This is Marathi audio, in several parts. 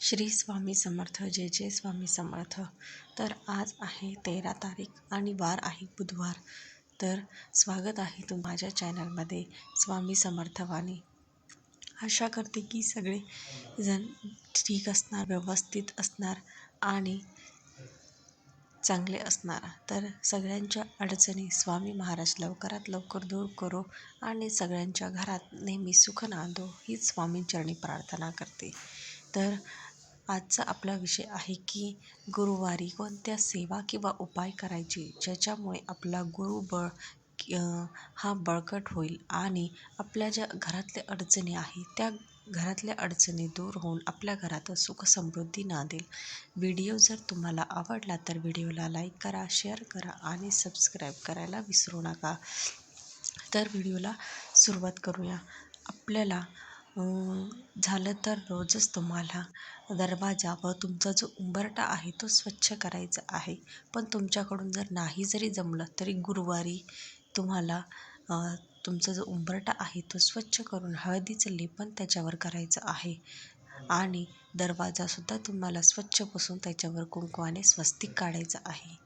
श्री स्वामी समर्थ जय जय स्वामी समर्थ. तर आज आहे तेरा तारीख आणि वार आहे बुधवार. तर स्वागत आहे तू माझ्या चॅनलमध्ये स्वामी समर्थवाणी. आशा करते की सगळे जण ठीक असणार व्यवस्थित असणार आणि चांगले असणार. तर सगळ्यांच्या अडचणी स्वामी महाराज लवकरात लवकर दूर करो आणि सगळ्यांच्या घरात नेहमी सुख नांदो हीच स्वामींचरणी प्रार्थना करते. तर आजचा आपला विषय आहे की गुरुवारी कोणत्या सेवा किंवा उपाय करायचे ज्याच्यामुळे आपला गुरुबळ हा बळकट होईल आणि आपल्या ज्या घरातल्या अडचणी आहे त्या घरातल्या अडचणी दूर होऊन आपल्या घरात सुख समृद्धी नांदेल व्हिडिओ जर तुम्हाला आवडला तर व्हिडिओला लाईक करा शेअर करा आणि सबस्क्राईब करायला विसरू नका. तर व्हिडिओला सुरुवात करूया. आपल्याला हो, झालं तर रोजच तुम्हाला. दरवाजा व तुमचा जो उंबरटा आहे तो स्वच्छ करायचा आहे. पण तुमच्याकडून जर नाही जरी जमलं तरी गुरुवारी तुम्हाला तुमचा जो उंबरटा आहे तो स्वच्छ करून हळदीचं लेपन त्याच्यावर करायचं आहे. आणि दरवाजासुद्धा तुम्हाला स्वच्छ पुसून त्याच्यावर कुंकवाने स्वस्तिक काढायचं आहे.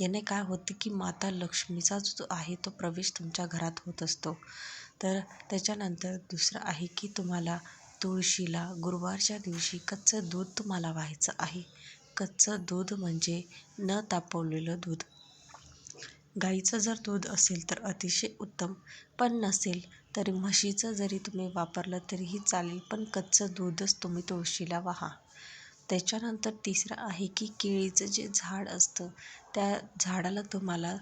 याने काय होतं की माता लक्ष्मीचा जो आहे तो प्रवेश तुमच्या घरात होत असतो. तर त्याच्यानंतर दुसरं आहे की तुम्हाला तुळशीला गुरुवारच्या दिवशी कच्चं दूध तुम्हाला व्हायचं आहे. कच्चं दूध म्हणजे न तापवलेलं दूध. गाईचं जर दूध असेल तर अतिशय उत्तम पण नसेल तरी म्हशीचं जरी तुम्ही वापरलं तरीही चालेल पण कच्चं दूधच तुम्ही तुळशीला वाहा. त्याच्यानंतर तिसरं आहे की केळीचं जे झाड असतं त्या झाडाला तुम्हाला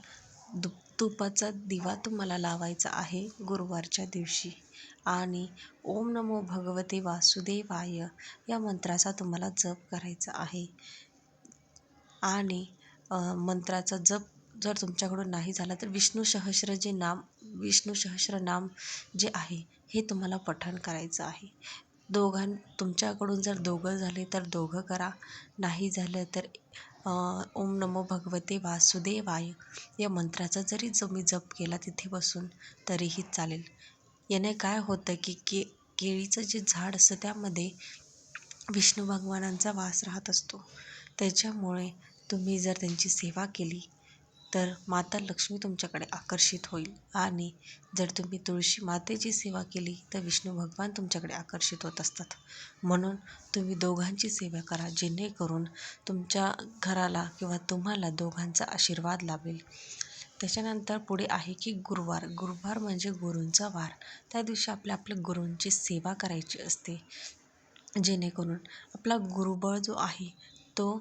दु तुपाचा दिवा तुम्हाला लावायचा आहे गुरुवारच्या दिवशी. आणि ओम नमो भगवते वासुदेवाय या मंत्राचा तुम्हाला जप करायचा आहे. आणि मंत्राचा जप जर तुमच्याकडून नाही झाला तर विष्णू सहस्र जे नाम विष्णू सहस्र नाम जे आहे हे तुम्हाला पठण करायचं आहे. दोघां तुमच्याकडून जर दोघं झाले तर दोघं करा. नाही झालं तर ओम नमो भगवते वासुदेवाय. या मंत्राचा जरी तुम्ही जप केला तिथे बसून तरीही चालेल. याने काय होतं की के केळीचं जे झाड असतं त्यामध्ये विष्णू भगवानांचा वास राहत असतो. त्याच्यामुळे तुम्ही जर त्यांची सेवा केली तर माता लक्ष्मी तुमच्याकडे आकर्षित होईल. आणि जर तुम्ही तुळशी मातेची सेवा केली तर विष्णू भगवान तुमच्याकडे आकर्षित होत असतात. म्हणून तुम्ही दोघांची सेवा करा जेणेकरून तुमच्या घराला किंवा तुम्हाला दोघांचा आशीर्वाद लाभेल. त्याच्यानंतर पुढे आहे की गुरुवार. गुरुवार म्हणजे गुरूंचा वार. त्या दिवशी आपल्या आपल्या गुरूंची सेवा करायची असते. जेणेकरून आपला गुरुबळ जो आहे तो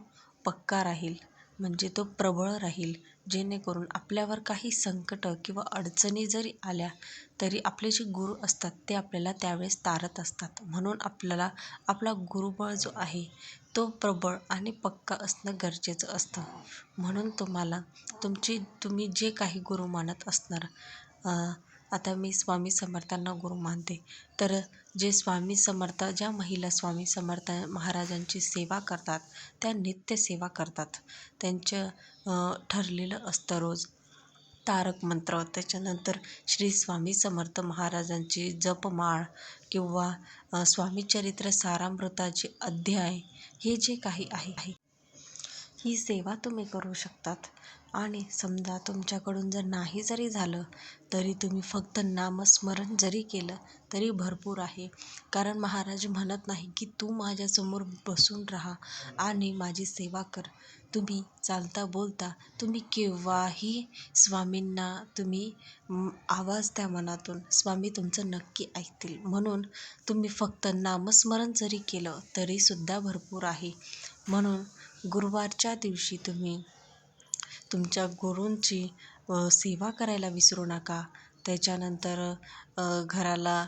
पक्का राहील. म्हणजे तो प्रबळ राहील. जेणेकरून आपल्यावर काही संकट किंवा अडचणी जरी आल्या तरी आपले जे गुरु असतात ते आपल्याला त्यावेळेस तारत असतात. म्हणून आपल्याला आपला गुरुबळ जो आहे तो प्रबळ आणि पक्का असणं गरजेचं असतं. म्हणून तुम्हाला तुमची तुम्ही जे काही गुरु मानत असणार आता मी स्वामी समर्थांना गुरु मानते. तर जे स्वामी समर्थ ज्या महिला स्वामी समर्थ महाराजांची सेवा करतात त्या नित्य सेवा करतात. त्यांचं ठरलेलं असतं रोज. तारक मंत्र त्याच्यानंतर श्री स्वामी समर्थ महाराजांची जपमाळ किंवा स्वामी चरित्र सारामृताचे अध्याय हे जे काही आहे ही सेवा तुम्ही करू शकतात. आणि समजा तुमच्याकडून जर नाही जरी झालं तरी तुम्ही फक्त नामस्मरण जरी केलं तरी भरपूर आहे. कारण महाराज म्हणत नाही की तू माझ्यासमोर बसून राहा आणि माझी सेवा कर. तुम्ही चालता बोलता तुम्ही केव्हाही स्वामींना तुम्ही आवाज द्या मनातून स्वामी तुमचं नक्की ऐकतील. म्हणून तुम्ही फक्त नामस्मरण जरी केलं तरीसुद्धा भरपूर आहे. म्हणून गुरुवारच्या दिवशी तुम्ही तुमच्या गुरूंची सेवा करायला विसरू नका. त्याच्यानंतर घराला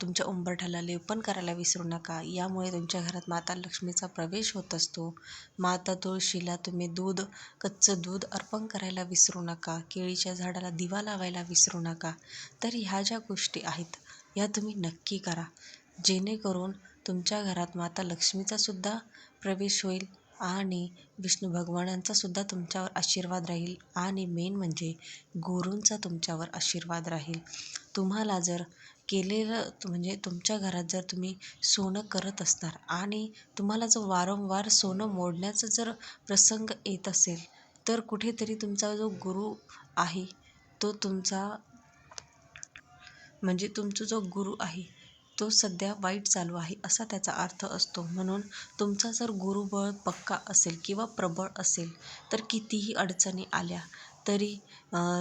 तुमच्या उंबरठ्याला लेपन करायला विसरू नका. यामुळे तुमच्या घरात माता लक्ष्मीचा प्रवेश होत असतो. माता तुळशीला तुम्ही दूध कच्चं दूध अर्पण करायला विसरू नका. केळीच्या झाडाला दिवा लावायला विसरू नका. तर ह्या ज्या गोष्टी आहेत या तुम्ही नक्की करा. जेणेकरून तुमच्या घरात माता लक्ष्मीचासुद्धा प्रवेश होईल. आणि विष्णू भगवानांचा सुद्धा तुमच्यावर आशीर्वाद राहील. आणि मेन म्हणजे गुरूंचा तुमच्यावर आशीर्वाद राहील. तुम्हाला जर केलेलं म्हणजे तुमच्या घरात जर तुम्ही सोनं करत असणार आणि तुम्हाला जर वारंवार सोनं मोडण्याचा जर प्रसंग येत असेल तर कुठेतरी तुमचा जो गुरु आहे तो तुमचा म्हणजे तुमचा जो गुरु आहे तो सध्या वाईट चालू आहे असा त्याचा अर्थ असतो. म्हणून तुमचा जर गुरुबळ पक्का असेल किंवा प्रबळ असेल तर कितीही अडचणी आल्या तरी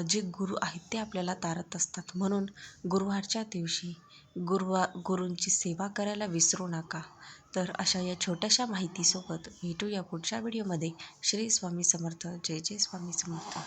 जे गुरु आहेत ते आपल्याला तारत असतात. म्हणून गुरुवारच्या दिवशी गुरुवा गुरूंची सेवा करायला विसरू नका. तर अशा या छोट्याशा माहितीसोबत भेटूया पुढच्या व्हिडिओमध्ये. श्री स्वामी समर्थ. जय जय स्वामी समर्थ.